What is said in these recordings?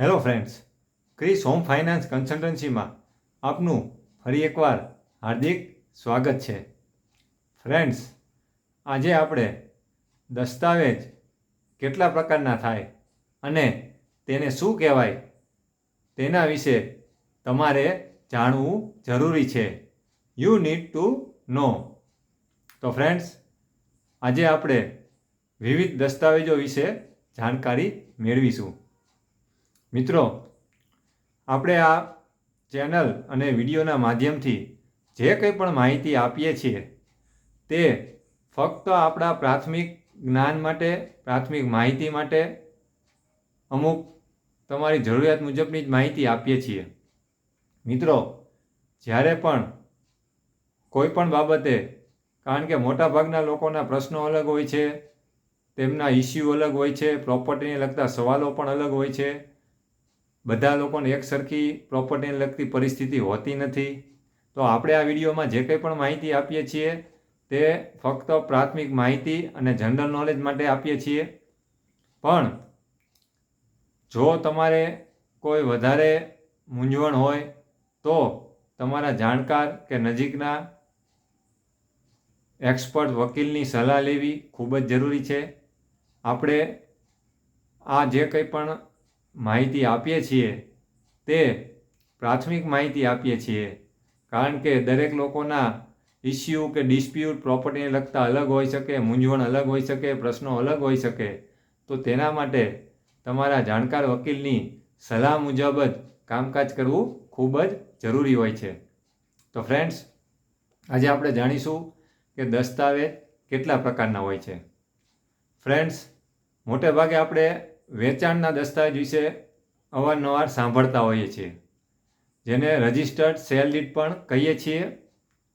Hello friends Kris home finance કન્સલ્ટન્સીમાં આપનું ફરી એકવાર હાર્દિક સ્વાગત છે. ફ્રેન્ડ્સ આજે આપણે દસ્તાવેજ કેટલા પ્રકારના થાય અને તેને શું કહેવાય તેના વિશે તમારે જાણવું જરૂરી છે. યુ નીડ ટુ નો તો ફ્રેન્ડ્સ આજે આપણે વિવિધ દસ્તાવેજો વિશે જાણકારી મેળવીશું. મિત્રો, આપણે આ ચેનલ અને વિડીયોના માધ્યમથી જે કંઈ પણ માહિતી આપીએ છીએ, તે ફક્ત આપણા પ્રાથમિક જ્ઞાન માટે, પ્રાથમિક માહિતી માટે અમુક તમારી જરૂરિયાત મુજબની જ માહિતી આપીએ છીએ. મિત્રો, જ્યારે પણ કોઈ પણ બાબતે, કારણ કે મોટાભાગના લોકોના પ્રશ્નો અલગ હોય છે, તેમના ઇસ્યુ અલગ હોય છે પ્રોપર્ટીને લગતા સવાલો પણ અલગ હોય છે બધા લોકોને એક સરખી પ્રોપર્ટીને લગતી પરિસ્થિતિ હોતી નથી. તો આપણે આ વિડીયોમાં જે કંઈ પણ માહિતી આપીએ છીએ તે ફક્ત પ્રાથમિક માહિતી અને જનરલ નોલેજ માટે આપીએ છીએ. પણ જો તમારે કોઈ વધારે મૂંઝવણ હોય તો તમારા જાણકાર કે નજીકના એક્સપર્ટ વકીલની સલાહ લેવી ખૂબ જ જરૂરી છે. આપણે આ જે કંઈ પણ માહિતી આપીએ છીએ, તે પ્રાથમિક માહિતી આપીએ છીએ. કારણ કે દરેક લોકોના ઇસ્યુ કે ડિસ્પ્યુટ પ્રોપર્ટીને લગતા અલગ હોઈ શકે, મૂંઝવણ અલગ હોઈ શકે, પ્રશ્નો અલગ હોઈ શકે, તો તેના માટે તમારા જાણકાર વકીલની સલાહ મુજબ જ કામકાજ કરવું ખૂબ જ જરૂરી હોય છે. તો ફ્રેન્ડ્સ આજે આપણે જાણીશું કે દસ્તાવેજ કેટલા પ્રકારના હોય છે. ફ્રેન્ડ્સ મોટે ભાગે આપણે વેચાણના દસ્તાવેજ વિશે અવારનવાર સાંભળતા હોઈએ છીએ. જેને રજિસ્ટર્ડ સેલ ડીટ પણ કહીએ છીએ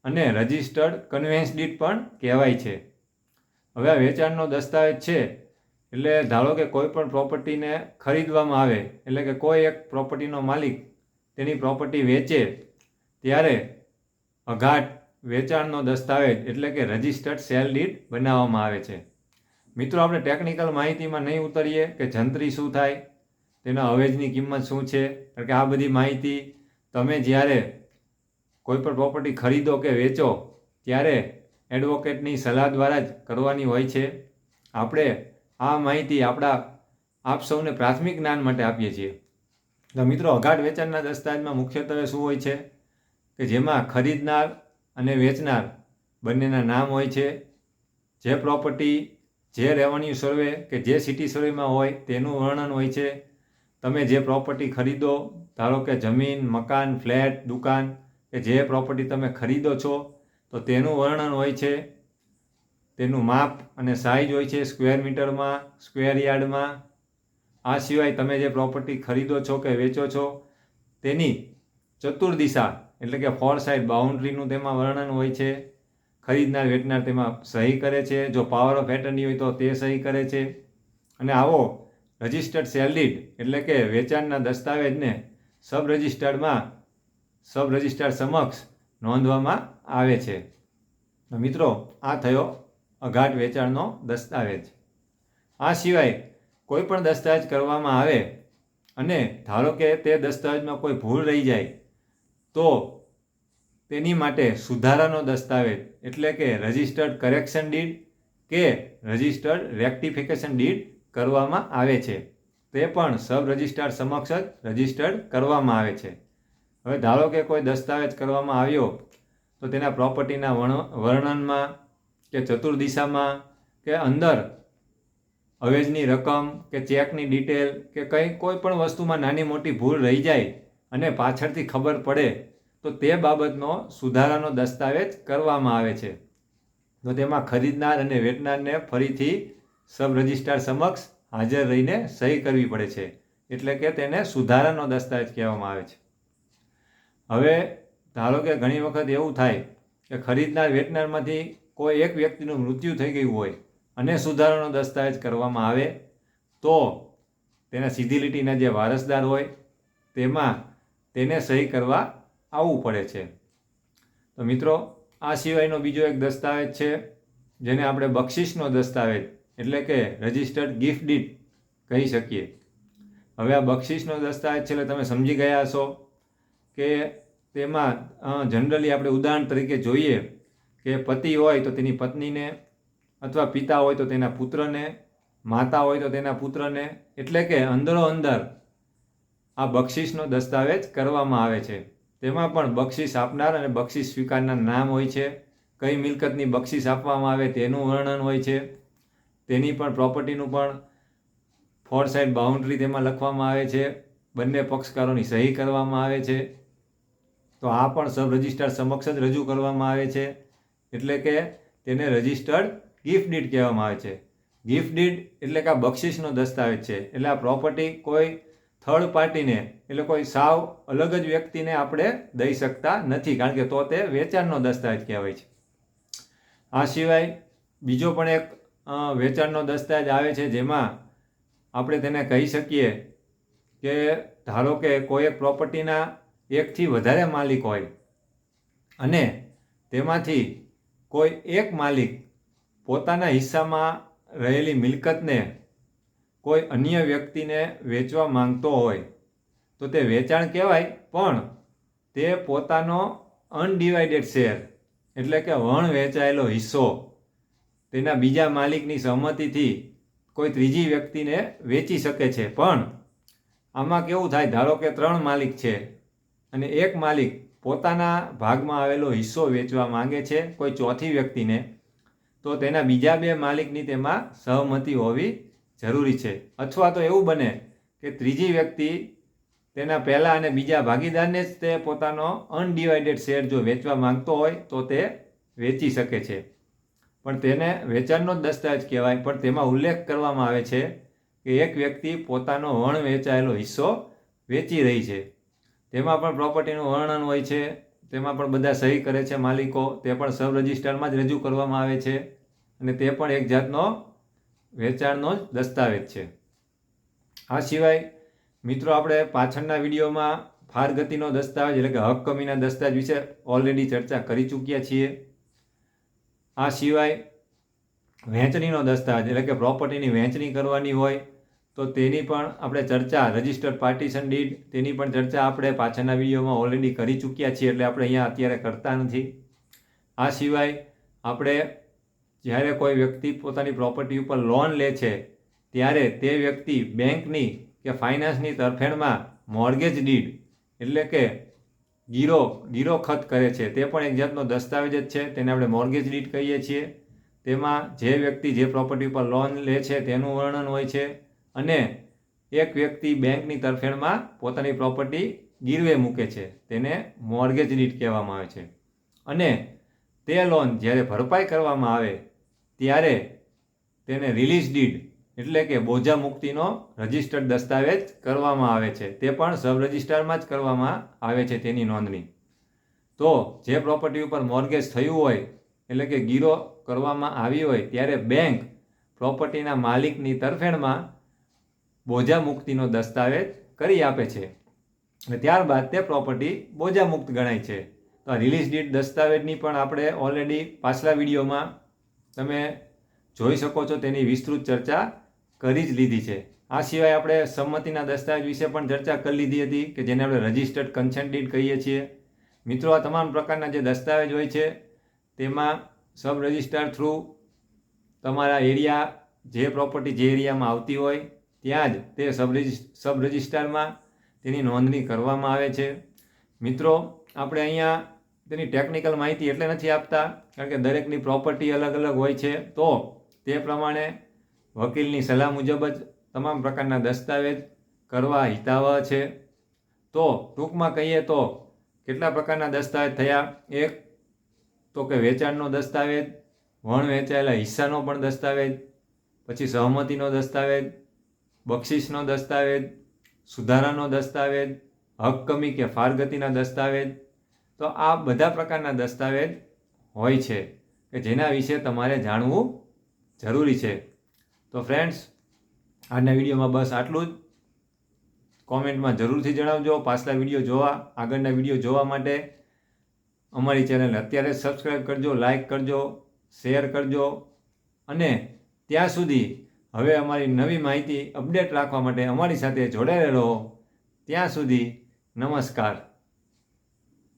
અને રજિસ્ટર્ડ કન્વેન્સ ડીટ પણ કહેવાય છે. હવે આ વેચાણનો દસ્તાવેજ છે એટલે ધારો કે કોઈ પણ પ્રોપર્ટીને ખરીદવામાં આવે, એટલે કે કોઈ એક પ્રોપર્ટીનો માલિક તેની પ્રોપર્ટી વેચે, ત્યારે અઘાટ વેચાણનો દસ્તાવેજ એટલે કે રજિસ્ટર્ડ સેલ ડીડ બનાવવામાં આવે છે. મિત્રો, આપણે ટેકનિકલ માહિતીમાં નહીં ઉતરીએ કે જંત્રી શું થાય, તેના અવેજની કિંમત શું છે? કારણ કે આ બધી માહિતી તમે જ્યારે કોઈ પણ પ્રોપર્ટી ખરીદો કે વેચો, ત્યારે એડવોકેટની સલાહ દ્વારા જ કરવાની હોય છે. આપણે આ માહિતી આપણા આપ સૌને પ્રાથમિક જ્ઞાન માટે આપીએ છીએ. તો મિત્રો અઘાટ વેચાણના દસ્તાવેજમાં મુખ્યત્વે શું હોય છે? કે જેમાં ખરીદનાર અને વેચનાર બંનેના નામ હોય છે. જે પ્રોપર્ટી જે રેવન્યુ સર્વે કે જે સિટી સર્વેમાં હોય તેનું વર્ણન હોય છે. તમે જે પ્રોપર્ટી ખરીદો, ધારો કે જમીન, મકાન, ફ્લેટ, દુકાન, કે જે પ્રોપર્ટી તમે ખરીદો છો, તો તેનું વર્ણન હોય છે. તેનું માપ અને સાઇઝ હોય છે સ્ક્વેર મીટરમાં સ્ક્વેર યાર્ડમાં આ સિવાય તમે જે પ્રોપર્ટી ખરીદો છો કે વેચો છો, તેની ચતુર્દિશા એટલે કે ફોર સાઇડ બાઉન્ડ્રીનું તેમાં વર્ણન હોય છે. ખરીદનાર, વેચનાર તેમાં સહી કરે છે. જો પાવર ઓફ એટર્ની હોય તો તે સહી કરે છે. અને આવો રજિસ્ટર્ડ સેલડીડ એટલે કે વેચાણના દસ્તાવેજને સબ રજિસ્ટર્ડમાં સબ રજિસ્ટ્રાર સમક્ષ નોંધવામાં આવે છે. મિત્રો, આ થયો અઘાટ વેચાણનો દસ્તાવેજ. આ સિવાય કોઈ પણ દસ્તાવેજ કરવામાં આવે અને ધારો કે તે દસ્તાવેજમાં કોઈ ભૂલ રહી જાય, તો તેની માટે સુધારાનો દસ્તાવેજ, એટલે કે રજિસ્ટર્ડ કરેક્શન ડીડ કે રજિસ્ટર્ડ રેક્ટિફિકેશન ડીડ કરવામાં આવે છે. તે પણ સબ રજિસ્ટ્રાર સમક્ષ જ રજિસ્ટર્ડ કરવામાં આવે છે. હવે ધારો કે કોઈ દસ્તાવેજ કરવામાં આવ્યો, તો તેના પ્રોપર્ટીના વર્ણનમાં કે ચતુર્દિશામાં કે અંદર અવેજની રકમ કે ચેકની ડિટેલ કે કંઈ કોઈ પણ વસ્તુમાં નાની મોટી ભૂલ રહી જાય અને પાછળથી ખબર પડે તો તે બાબતનો સુધારાનો દસ્તાવેજ કરવામાં આવે છે. તો તેમાં ખરીદનાર અને વેચનારને ફરીથી સબ રજિસ્ટ્રાર સમક્ષ હાજર રહીને સહી કરવી પડે છે. એટલે કે તેને સુધારાનો દસ્તાવેજ કહેવામાં આવે છે. હવે ધારો કે ઘણી વખત એવું થાય કે ખરીદનાર વેચનારમાંથી કોઈ એક વ્યક્તિનું મૃત્યુ થઈ ગયું હોય અને સુધારાનો દસ્તાવેજ કરવામાં આવે, તો તેના સીધી લીટીના જે વારસદાર હોય, તેમાં તેને સહી કરવા આવવું પડે છે. તો મિત્રો, આ સિવાયનો બીજો એક દસ્તાવેજ છે, જેને આપણે બક્ષિસનો દસ્તાવેજ એટલે કે રજિસ્ટર્ડ ગિફ્ટ ડીડ કહી શકીએ. હવે આ બક્ષિસનો દસ્તાવેજ છે એટલે તમે સમજી ગયા હશો કે તેમાં જનરલી આપણે ઉદાહરણ તરીકે જોઈએ કે પતિ હોય તો તેની પત્નીને અથવા પિતા હોય તો તેના પુત્રને, માતા હોય તો તેના પુત્રને, એટલે કે અંદરો અંદર આ બક્ષિસનો દસ્તાવેજ કરવામાં આવે છે. તેમાં પણ બક્ષિસ આપનાર અને બક્ષિસ સ્વીકારનાર નામ હોય છે. કઈ મિલકતની બક્ષિસ આપવામાં આવે તેનું વર્ણન હોય છે. તેની પણ પ્રોપર્ટીનું પણ ફોર સાઇડ બાઉન્ડ્રી તેમાં લખવામાં આવે છે. બંને પક્ષકારોની સહી કરવામાં આવે છે. તો આ પણ સબ રજિસ્ટ્રાર સમક્ષ જ રજૂ કરવામાં આવે છે. એટલે કે તેને રજિસ્ટર્ડ ગિફ્ટ ડીડ કહેવામાં આવે છે. ગિફ્ટ ડીડ એટલે કે આ બક્ષિસનો દસ્તાવેજ છે. એટલે આ પ્રોપર્ટી કોઈ થર્ડ પાર્ટીને, એટલે કોઈ સાવ અલગ જ વ્યક્તિને આપણે દઈ શકતા નથી, કારણ કે તો તે વેચાણનો દસ્તાવેજ કહેવાય છે. આ સિવાય બીજો પણ એક વેચાણનો દસ્તાવેજ આવે છે, જેમાં આપણે તેને કહી શકીએ કે ધારો કે કોઈ એક પ્રોપર્ટીના એકથી વધારે માલિક હોય અને તેમાંથી કોઈ એક માલિક પોતાના હિસ્સામાં રહેલી મિલકતને કોઈ અન્ય વ્યક્તિને વેચવા માંગતો હોય, તો તે વેચાણ કહેવાય, પણ તે પોતાનો અનડિવાઇડેડ શેર એટલે કે વણ વેચાયેલો હિસ્સો, તેના બીજા માલિકની સહમતિથી કોઈ ત્રીજી વ્યક્તિને વેચી શકે છે. પણ આમાં કેવું થાય, ધારો કે ત્રણ માલિક છે, અને એક માલિક પોતાના ભાગમાં આવેલો હિસ્સો વેચવા માંગે છે, કોઈ ચોથી વ્યક્તિને, તો તેના બીજા બે માલિકની તેમાં સહમતિ હોવી જરૂરી છે. અથવા તો એવું બને કે ત્રીજી વ્યક્તિ તેના પહેલાં અને બીજા ભાગીદારને જ તે પોતાનો અનડિવાઇડેડ શેર જો વેચવા માંગતો હોય તો તે વેચી શકે છે. પણ તેને વેચાણનો જ દસ્તાવેજ કહેવાય. પણ તેમાં ઉલ્લેખ કરવામાં આવે છે કે એક વ્યક્તિ પોતાનો વણ વેચાયેલો હિસ્સો વેચી રહી છે. તેમાં પણ પ્રોપર્ટીનું વર્ણન હોય છે. તેમાં પણ બધા સહી કરે છે માલિકો. તે પણ સબ રજિસ્ટરમાં જ રજૂ કરવામાં આવે છે. અને તે પણ એક જાતનો વેચાણનો જ દસ્તાવેજ છે. આ સિવાય મિત્રો, આપણે પાછળના વિડીયોમાં ફારગતિનો દસ્તાવેજ એટલે કે હક કમીના દસ્તાવેજ વિશે ઓલરેડી ચર્ચા કરી ચૂક્યા છીએ. આ સિવાય વહેંચણીનો દસ્તાવેજ એટલે કે પ્રોપર્ટીની વહેંચણી કરવાની હોય તો તેની પણ આપણે ચર્ચા રજિસ્ટર્ડ પાર્ટીશન ડીડ તેની પણ ચર્ચા આપણે પાછળના વિડીયોમાં ઓલરેડી કરી ચૂક્યા છીએ એટલે આપણે અહીંયા અત્યારે કરતા નથી. આ સિવાય આપણે જ્યારે કોઈ વ્યક્તિ પોતાની પ્રોપર્ટી ઉપર લોન લે છે, ત્યારે તે વ્યક્તિ બેંકની કે ફાઇનાન્સની તરફેણમાં મોર્ગેજ ડીડ એટલે કે ગીરો ગીરો ખત કરે છે. તે પણ એક જાતનો દસ્તાવેજ જ છે. તેને આપણે મોર્ગેજ ડીડ કહીએ છીએ. તેમાં જે વ્યક્તિ જે પ્રોપર્ટી ઉપર લોન લે છે, તેનું વર્ણન હોય છે અને એક વ્યક્તિ બેંકની તરફેણમાં પોતાની પ્રોપર્ટી ગીરવે મૂકે છે. તેને મોર્ગેજ ડીડ કહેવામાં આવે છે. અને તે લોન જ્યારે ભરપાઈ કરવામાં આવે ત્યારે તેને રિલીઝ ડીડ એટલે કે બોજા મુક્તિનો રજિસ્ટર્ડ દસ્તાવેજ કરવામાં આવે છે. તે પણ સબ રજિસ્ટરમાં જ કરવામાં આવે છે તેની નોંધણી. તો જે પ્રોપર્ટી ઉપર મોર્ગેજ થયું હોય, એટલે કે ગીરો કરવામાં આવી હોય, ત્યારે બેંક પ્રોપર્ટીના માલિકની તરફેણમાં બોજા મુક્તિનો દસ્તાવેજ કરી આપે છે. અને ત્યારબાદ તે પ્રોપર્ટી બોજા મુક્ત ગણાય છે. તો આ રિલીઝ ડીડ દસ્તાવેજની પણ આપણે ઓલરેડી પાછલા વિડીયોમાં તમે જોઈ શકો છો તેની વિસ્તૃત ચર્ચા કરી જ લીધી છે. આ સિવાય આપણે સંમતિના દસ્તાવેજ વિશે પણ ચર્ચા કરી લીધી હતી કે જેને આપણે રજિસ્ટર્ડ કન્સેન્ટ ડીડ કહીએ છીએ. મિત્રો, આ તમામ પ્રકારના જે દસ્તાવેજ હોય છે, તેમાં સબ રજિસ્ટ્રાર થ્રુ તમારા એરિયા, જે પ્રોપર્ટી જે એરિયામાં આવતી હોય, ત્યાં જ તે સબ સબ રજિસ્ટ્રારમાં તેની નોંધણી કરવામાં આવે છે. મિત્રો, આપણે અહીંયા તેની ટેકનિકલ માહિતી એટલે નથી આપતા, કારણ કે દરેકની પ્રોપર્ટી અલગ અલગ હોય છે. તો તે પ્રમાણે વકીલની સલાહ મુજબ જ તમામ પ્રકારના દસ્તાવેજ કરવા હિતાવહ છે. તો ટૂંકમાં કહીએ તો કેટલા પ્રકારના દસ્તાવેજ થયા? એક તો કે વેચાણનો દસ્તાવેજ, વણ વેચાયેલા હિસ્સાનો પણ દસ્તાવેજ, પછી સહમતિનો દસ્તાવેજ, બક્ષિસનો દસ્તાવેજ, સુધારાનો દસ્તાવેજ હક કમી કે ફારગતિના દસ્તાવેજ તો આ બધા પ્રકારના દસ્તાવેજ હોય છે કે જેના વિશે તમારે જાણવું જરૂરી છે. તો ફ્રેન્ડ્સ આજના વિડીયોમાં બસ આટલું જ. કોમેન્ટમાં જરૂરથી જણાવજો. પાછલા વીડિયો જોવા, આગળના વીડિયો જોવા માટે અમારી ચેનલ અત્યારે સબસ્ક્રાઈબ કરજો લાઈક કરજો શેર કરજો અને ત્યાં સુધી હવે અમારી નવી માહિતી અપડેટ રાખવા માટે અમારી સાથે જોડાયેલા રહો. ત્યાં સુધી નમસ્કાર.